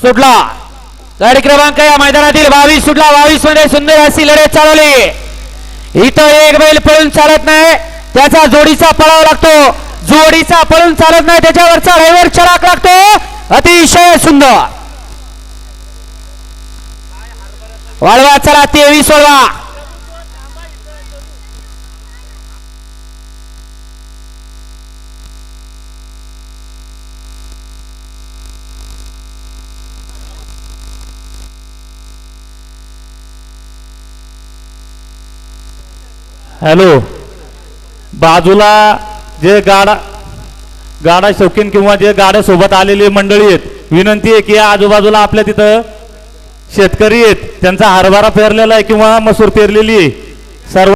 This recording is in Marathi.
सुटला. गाडी क्रमांक या मैदानातील बावीस सुटला. बावीसमध्ये सुंदर अशी लढत चालवली. इथं एक बैल पळून चालत नाही. त्याचा जोडीचा पळाव लागतो. जोडीचा पळून चालत नाही. त्याच्यावरचा ड्रायव्हर चराक लागतो. अतिशय सुंदर. वाळवा चला तेवीस वळवा. हॅलो. बाजूला जे गाडा गाडा शौकीन किंवा जे गाड्या सोबत आलेली मंडळी आहेत विनंती आहे की या आजूबाजूला आपल्या तिथं शेतकरी आहेत त्यांचा हरभरा पेरलेला आहे किंवा मसूर पेरलेली आहे. सर्व